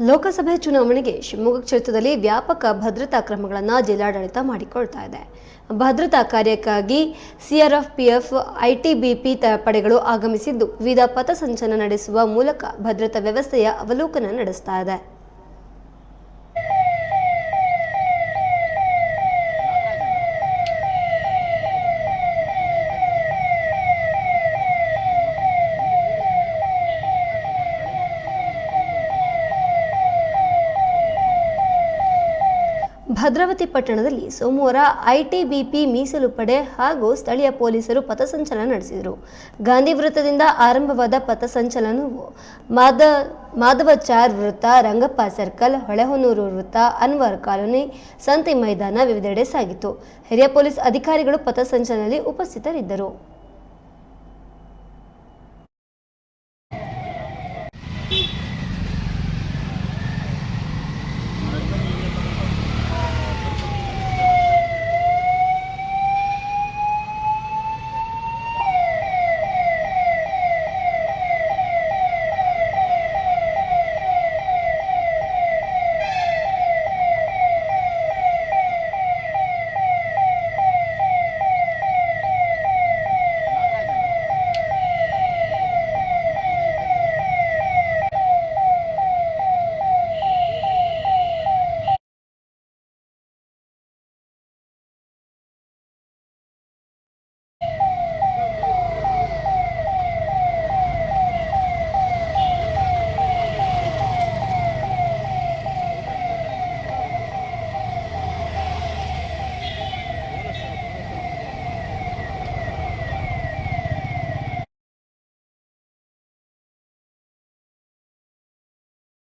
ಲೋಕಸಭೆ ಚುನಾವಣೆಗೆ ಶಿವಮೊಗ್ಗ ಕ್ಷೇತ್ರದಲ್ಲಿ ವ್ಯಾಪಕ ಭದ್ರತಾ ಕ್ರಮಗಳನ್ನು ಜಿಲ್ಲಾಡಳಿತ ಮಾಡಿಕೊಳ್ತಾ ಇದೆ. ಭದ್ರತಾ ಕಾರ್ಯಕ್ಕಾಗಿ ಸಿಆರ್ಎಫ್ ಪಿಎಫ್ ಐಟಿಬಿಪಿ ಪಡೆಗಳು ಆಗಮಿಸಿದ್ದು, ವಿವಿಧ ಪಥಸಂಚಲನ ನಡೆಸುವ ಮೂಲಕ ಭದ್ರತಾ ವ್ಯವಸ್ಥೆಯ ಅವಲೋಕನ ನಡೆಸ್ತಾ ಇದೆ. ಭದ್ರಾವತಿ ಪಟ್ಟಣದಲ್ಲಿ ಸೋಮವಾರ ಐಟಿಬಿಪಿ ಮೀಸಲು ಪಡೆ ಹಾಗೂ ಸ್ಥಳೀಯ ಪೊಲೀಸರು ಪಥಸಂಚಲನ ನಡೆಸಿದರು. ಗಾಂಧಿ ವೃತ್ತದಿಂದ ಆರಂಭವಾದ ಪಥಸಂಚಲನವು ಮಾದ, ಮಾಧವಚಾರ್ ವೃತ್ತ, ರಂಗಪ್ಪ ಸರ್ಕಲ್, ಹೊಳೆಹೊನ್ನೂರು ವೃತ್ತ, ಅನ್ವರ್ ಕಾಲೋನಿ, ಸಂತೆ ಮೈದಾನ ವಿವಿಧೆಡೆ ಸಾಗಿತು ಹಿರಿಯ ಪೊಲೀಸ್ ಅಧಿಕಾರಿಗಳು ಪಥಸಂಚಲನದಲ್ಲಿ ಉಪಸ್ಥಿತರಿದ್ದರು.